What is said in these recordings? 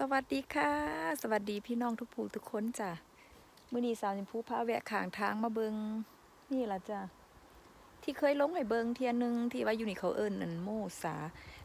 สวัสดีค่ะ สวัสดีพี่น้องทุกผู้ทุกคนจ้ะมื้อนี้สาวชมพูพาแวะขางทางมาเบิงนี่ละจ้ะที่เคยลงให้เบิงเทียหนึงที่ว่าอยู่นี่เขาเอิ้นอันโมสา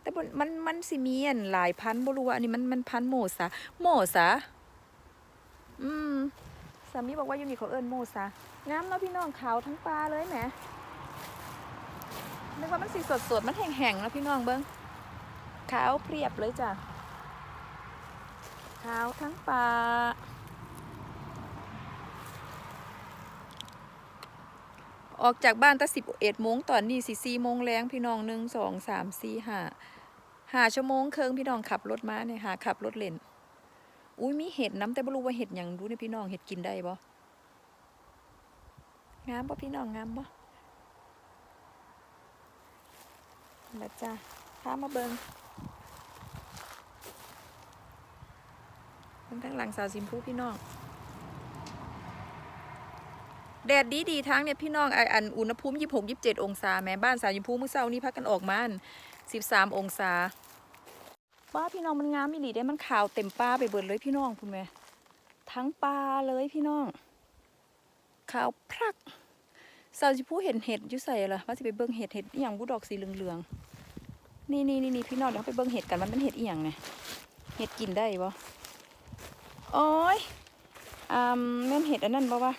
แต่บ่มันมันสิมีอันหลายพันบรัว่าอันนี้มันมันพันโมสาโมสาอืมสามีบอกว่าอยู่นี่เขาเอิ้นโมสางามเนาะพี่น้องขาวทั้งปลาเลยแหมนึกว่ามันสีสดๆมันแห้งๆเนาะพี่น้องเบิงขาวเพรียบเลยจ้ะ ขาวทั้งปลาออกจากบ้านตั้งสิบเอ็ดโมงตอนนี้สิสี่โมงแรงพี่น้องหนึ่งสองสามสี่ห้าห้าชั่วโมงเคิงพี่น้องขับรถมาเนี่ยหาขับรถเล่นอุ้ยมีเห็ดน้ำแต่ไม่รู้ว่าเห็ดหยังดูเนี่ยพี่น้องเห็ดกินได้บ่งามบ่พี่น้องงามบ่แล้วจ้าพามาเบิง ทั้งทั้งหลังสาวสิมพูพี่น้อง แดดดีดีทั้งเนี่ยพี่น้องไออันอุณหภูมิยี่หกยี่เจ็ดองศาแม่บ้านสาวยิมพูเมื่อเช้านี้พักกันออกมาสิบสามองศาป้าพี่น้องมันงามอีหลีได้มันขาวเต็มป้าไปเบิดเลยพี่น้องคุณแม่ทั้งปลาเลยพี่น้องขาวพรักสาวยิมพูเห็นเห็ดยู่ใส่ละว่าจะไปเบิ่งเห็ดเห็ดอย่างบุดอกสีเหลืองๆนี่นี่นี่นี่พี่น้องเดี๋ยวเราไปเบิ่งเห็ดกันมันเป็นเห็ดอีหยังไงเห็ดกินได้บ่ โอ้ยอ่าแม่นเห็ดอันนั้นบ่วะ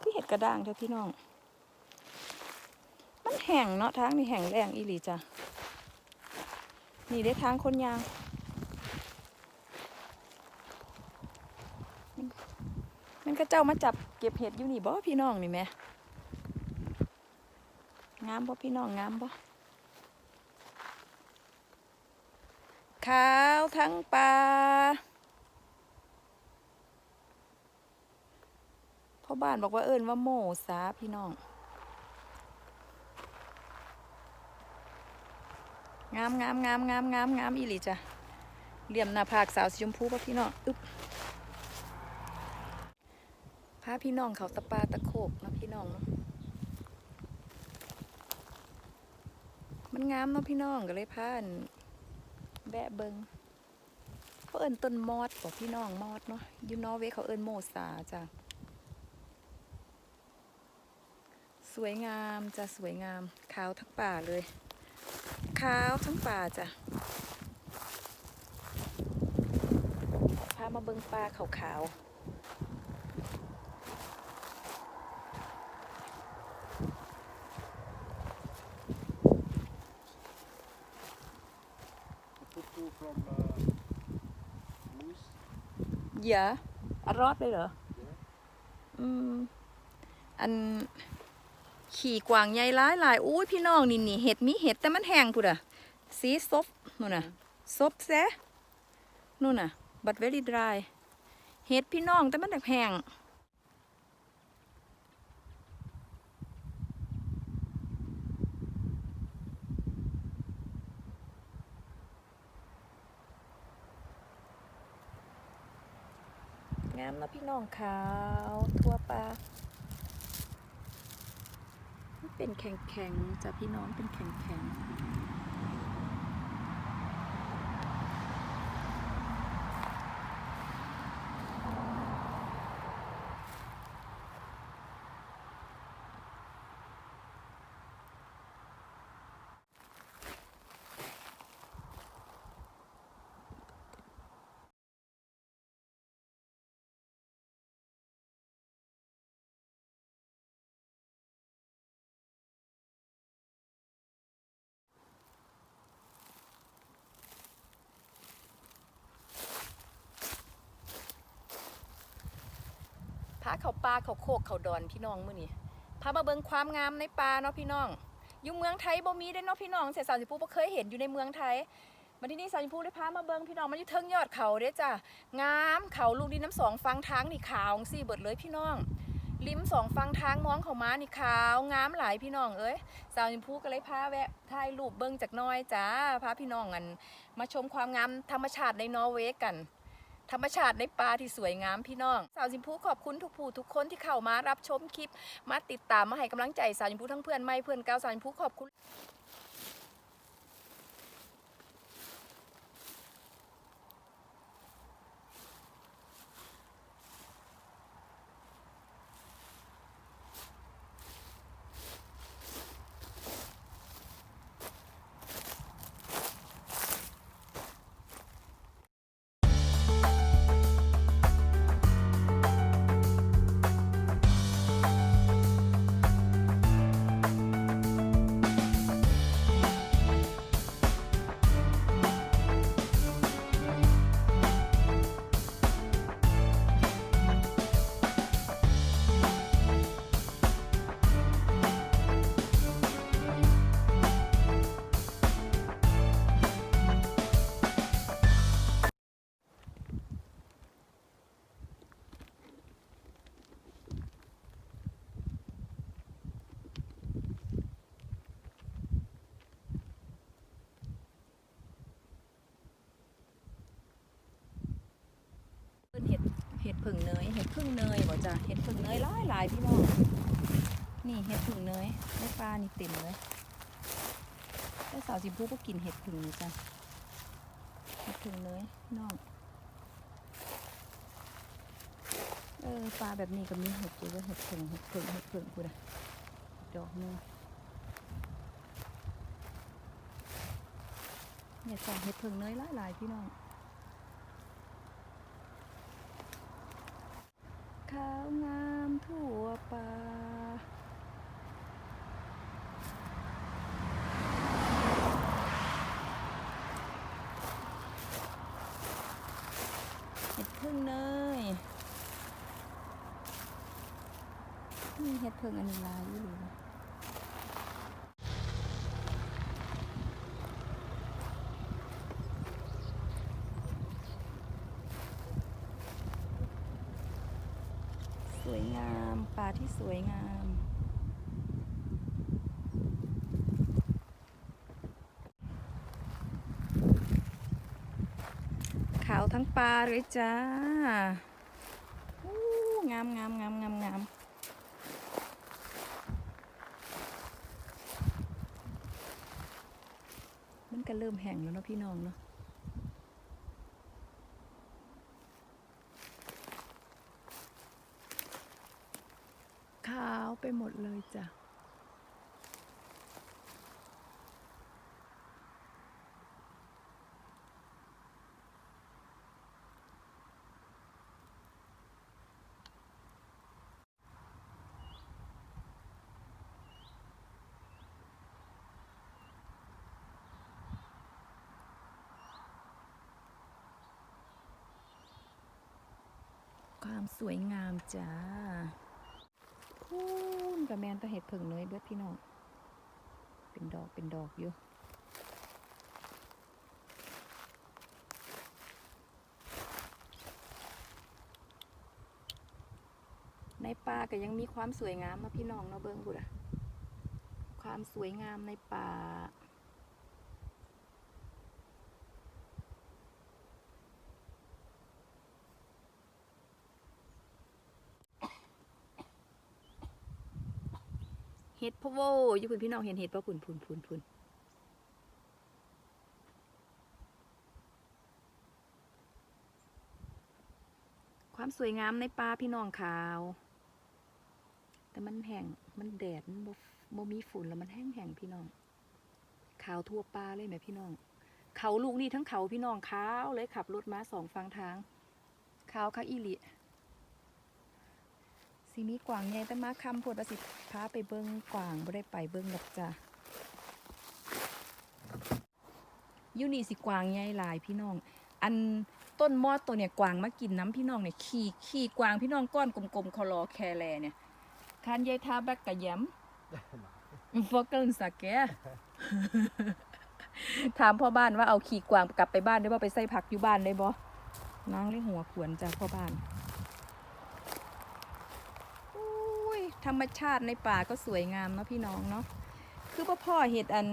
คือเห็ดกระด้างเถอะพี่น้อง มันแห้งเนาะทางนี่แห้งแรงอีหลีจ้ะ นี่ได้ทางคนยางมันก็เจ้ามาจับเก็บเห็ดอยู่นี่บ่พี่น้องนี่แม่งามบ่พี่น้องงามบ่ ขาวทั้งปลาพ่อบ้านบอกว่าเอิญว่าโมสาพี่น้อง งามงามงามงามงามงามอีหลีจ้ะเหลี่ยมหน้าผากสาวสีชมพูป่ะพี่น้องอึ๊บพาพี่น้องเขาตะปาตะโคกนะพี่น้องเนาะมันงามเนาะพี่น้องก็เลยพาน แวะเบิงเขาเอิ้นต้นมอดบอกพี่น้องมอดเนาะยูนอเวเขาเอิ้นโมสาจ้ะสวยงามจ้ะสวยงามขาวทั้งป่าเลยขาวทั้งป่าจ้ะพามาเบิงปลาขาวๆ ยอะอรอดเลยเหรอ อืม อัน ขี่กวางใหญ่ร้ายหลายอุ้ยพี่น้องนี่นี่เห็ดมีเห็ดแต่มันแห้งพุดอะสีซบนู่นน่ะซบแซะนู่นน่ะ บัดเวลี่ดรายเห็ดพี่น้องแต่มันแห้งามนะพี่น้องขาวทั่วปลาเป็นแข็งๆจ้ะพี่น้องเป็นแข็งๆาเขาปลาเขาโคกเขาดอนพี่น้องมื้อนี้พามาเบิ่งความงามในปลาเนาะพี่น้องอยู่เมืองไทยบ่มีได้เนาะพี่น้องเสียสาวสิปูบ่เคยเห็นอยู่ในเมืองไทยมาที่นี่สาวสิปูได้พามาเบิ่งพี่น้องมันอยู่เทิงยอดเขาเด้จ้ะงามเขาลูกดินน้ำสองฟังทางนี่ขาวสี่เบิดเลยพี่น้องริมสองฟังทางมองเขามานี่ขาวงามหลายพี่น้องเอ้ยสาวยิมพูก็เลยพาแวะถ่ายรูปเบิ้งจากน้อยจ้าพาพี่น้องกัน มาชมความงามธรรมชาติในนอร์เวย์กัน ธรรมชาติในป่าที่สวยงามพี่น้องสาวยิมพูขอบคุณทุกผู้ทุกคนที่เข้ามารับชมคลิป มาติดตามมาให้กำลังใจสาวยิมพูทั้งเพื่อนไม่เพื่อนเก่าสาวยิมพูขอบคุณึ่งเนยเห็ดพึ่งเนยบ่จ้ะเห็ดพึ่งเนยหลายหลายพี่น้องนี่เห็ดพึ่งเนยในปลานี่เต็มเลยแล้สาวสิพูก็กินเห็ดพึ่งนี่จ้ะเห็ดพึ่งเนยพี่น้องเออปลาแบบนี้ก็มีเห็ดอยู่เวยเห็ดพึ่งเห็ดพึ่งเห็ดพึ่งกูนะดอกนึงเนี่ยจ้ะเห็ดพึ่งเนยหลายหลายพี่น้อง ขาว งามทั่วป่าเห็ดพึ่งเนยนี่เห็ดพึ่งอันนี้ลายอยู่หรือเปล่าส วยงาม ป่าที่สวยงาม ขาวทั้งปลาเลยจ้างามงามงามงามงามมันก็เริ่มแห้งแล้วเนาะพี่น้องเนาะขาวไปหมดเลยจ้ะ ความสวยงามจ้าพูนกับแมนตะเห็ดผึ่งเลยเบิดพี่น้อง เป็นดอกเป็นดอกอยู่ในป่าก็ยังมีความสวยงามนะพี่น้องเนาะเบิ้งบุระความสวยงามในป่า เห็ดพะโวอยู่คุณพี่น้องเห็นเห็ดปะพุ่นพุ่นพุ่นพุ่นความสวยงามในป่าพี่น้องขาว แต่มันแห้งมันแดดมันบ่มีฝุ่นแล้วมันแห้งแห้งพี่น้อง ขาวทั่วป่าเลยแหมพี่น้อง เขาลูกนี่ทั้งเขาพี่น้องขาวเลยขับรถมาสองฝั่งทางขาวคักอีหลี สีมีกวางใหญ่แต่มาคำพดประสิทธิ์พาไปเบิ้งกวางบ่ได้ไปเบิ้งหรอกจ้ะยูนี่สิกวางใหญ่หลายพี่น้อง อันต้นมอดตัวเนี่ยกวางมากินน้ำพี่น้องเนี่ยขี่ขี่กวางพี่น้องก้อนกลมๆคอรอแคแลเนี่ยคานยายทาแบกกะยำฟอกเกิลสักแกถามพ่อบ้านว่าเอาขี่กวางกลับไปบ้านได้บ่ไปใส่ผักอยู่บ้านได้บ่นางเลยหัวขวนจ้ะพ่อบ้าน อุ้ย ธรรมชาติในป่าก็สวยงามเนาะพี่น้องเนาะคือพ่อพ่อเห็ดอัน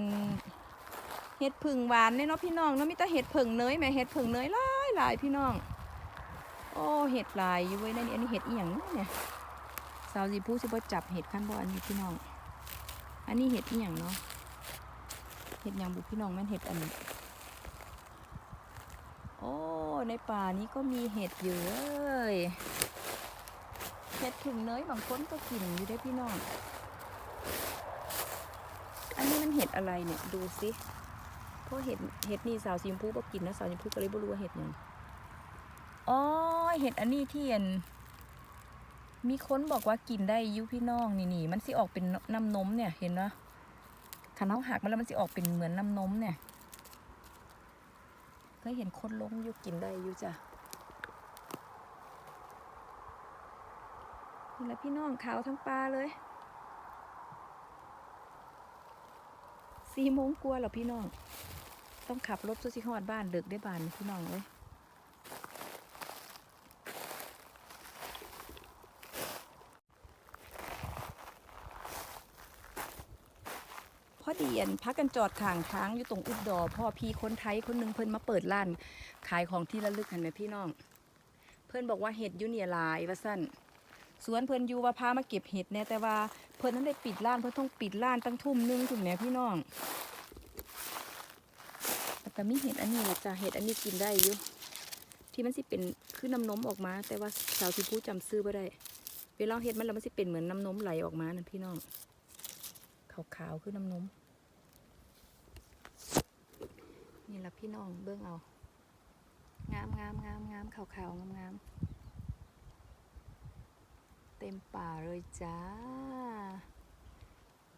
เห็ดผึ่งหวานเนี่ยเนาะพี่น้องเนาะมีแต่เห็ดผึ่งเนยแม่เห็ดผึ่งเนยหลายหลายพี่น้อง โอ้เห็ดหลายอยู่เว้ยนั่นนี่อันนี้เห็ดอีหยังเนี่ยสาวสีผู้สิบ่จับเห็ดขั้นบ่อันนี้พี่น้อง อันนี้เห็ดอีหยังเนาะเห็ดหยังบุพี่น้องแม่เห็ดอันนี้โอ้ในป่านี้ก็มีเห็ดอยู่เอ้ย เห็ดถึงเนยบางคนก็กินอยู่ได้พี่น้อง อันนี้มันเห็ดอะไรเนี่ยดูสิเพราะเห็ดเห็ดนี่สาวซิมพูก็กินนะสาวซิมพูก็เลยไม่รู้ว่าเห็ดยังอ๋อเห็ดอันนี้ที่อันมีคนบอกว่ากินได้อยุพี่น้องนี่นี่มันสิออกเป็นน้ำนมเนี่ยเห็นไหมขนเอาหักมาแล้วมันสิออกเป็นเหมือนน้ำนมเนี่ยก็เห็นคนลงอยู่กินได้อยู่จ้ะ แหละพี่น้องขาวทั้งปลาเลยสี่โมงกลัวาแล้วพี่น้อง ต้องขับรถสุสิฮอดบ้านเดึกได้บ้านพี่น้องเลยพอดีอันพักกันจอดข้างทางอยู่ตรงอุดดอพ่อพี่คนไทยคนหนึ่งเพิ่นมาเปิดร้าน ขายของที่ระลึกเห็นไหมพี่น้องเพิ่นเพิ่นบอกว่าเห็ดยูเนียลายว่าซั่น สวนเพิ่นอยู่ว่าพามาเก็บเห็ดแน่แต่ว่าเพิ่นนั้นได้ปิดร้านเพิ่นต้องปิดร้านตั้งทุ่มหนึงถึงแหม่พี่น้องแต่มีเห็ดอันนี้แหละจ้ะเห็ดอันนี้กินได้อยู่ที่มันสิเป็นคือน้ำนมออกมา แต่ว่าสาวที่พูดจำซื้อบ่ได้เวลาเห็ดมันแล้วมันสิเป็นเหมือนน้ำนมไหลออกมานั่นพี่น้องขาวๆคือน้ำนมนี่ละพี่น้องเบิ่งเอา งามงามงามงามขาวขาวงามงาม เต็มป่าเลยจ้า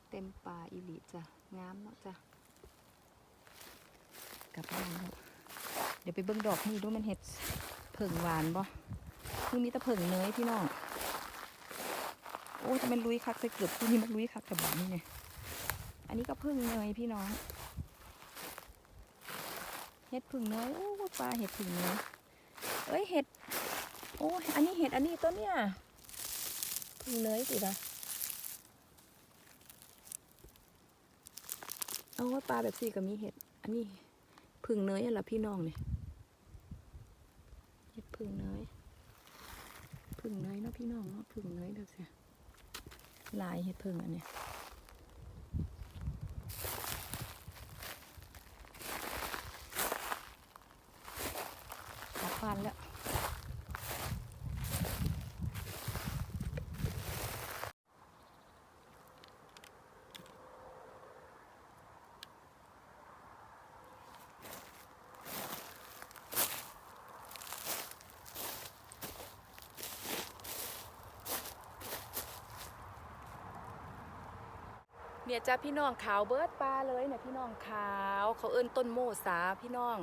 เต็มป่าอิลิจ้ะงามเนาะจ้ะกลับบ้านแล้วเดี๋ยวไปเบิ่งดอกนี่ดูมันเห็ดเผิ่งหวานบ่คือมีแต่เผิ่งเนยพี่น้อง โอ้จะเป็นลุยคักใส่เกือบที่นี่มันลุยคักแต่แบบนี้ไงอันนี้ก็เพึ่งเนยพี่น้อง เห็ดผึ่งเนยโอ้ปลาเห็ดผึ่งเนยเอ้ยเห็ด โอ้ อันนี้เห็ดอันนี้ต้นเนี่ย ผึ่งเนยสิละเอาว่าปลาแบบสี่ก็มีเห็ด อันนี้ผึ่งเนยอะไรพี่น้องเนี่ยเห็ดผึ่งเนยผึ่งเนยเนาะพี่น้องเนาะผึ่งเนยเดี๋ยวสิลายเห็ดผึ่งอันเนี้ยกลับบ้านแล้ว เนี่ยจ้าพี่น้องขาวเบิร์ดปลาเลยเนี่ยพี่น้องขาว เขาเอิ้นต้นโมสาพี่น้อง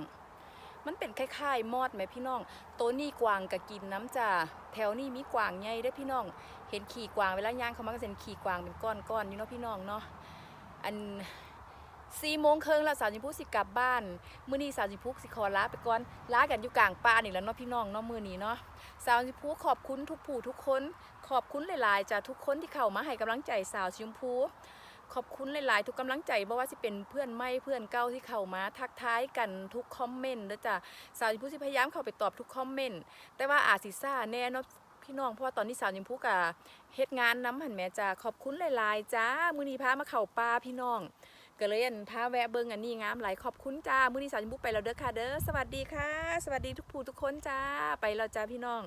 มันเป็นคล้ายๆมอดไหมพี่น้อง ตัวนี้กวางก็กินน้ำจ้าแถวนี้มีกวางใหญ่ได้พี่น้อง เห็นขี่กวางเวลาย่างเขามาก็เห็นขี่กวางเป็นก้อนๆอยู่เนาะพี่น้องเนาะ อันสี่โมงครึ่งแล้วสาวจิพูสิกลับบ้านมื้อนี้สาวจิพูสิขอลาไปก่อนลากันอยู่กลางป่านี่แล้วเนาะพี่น้องเนาะมื้อนี้เนาะสาวจิพูขอบคุณทุกผู้ทุกคน ขอบคุณหลายๆจ้าทุกคนที่เข้ามาให้กำลังใจสาวจิมพู ขอบคุณหลาย ๆ ทุกกำลังใจบ่ว่าสิเป็นเพื่อนไม่เพื่อนเก่าที่เข้ามาทักทายกันทุกคอมเมนต์เด้อจ้ะสาวยิมพูสิพยายามเข้าไปตอบทุกคอมเมนต์แต่ว่าอาจสิซ่าแน่เนาะพี่น้องเพราะว่าตอนนี้สาวยิมพูกะเฮ็ดงานน้ำหันแม่จ้าขอบคุณหลาย ๆ จ้ามื้อนี้พามาเข้าป่าพี่น้องก็เลยอันพาแวะเบิ่งอันนี้งามหลายขอบคุณจ้ามื้อนี้สาวยิมพูไปแล้วเด้อค่ะเด้อสวัสดีค่ะ สวัสดีทุกผู้ทุกคนจ้าไปแล้วจ้าพี่น้อง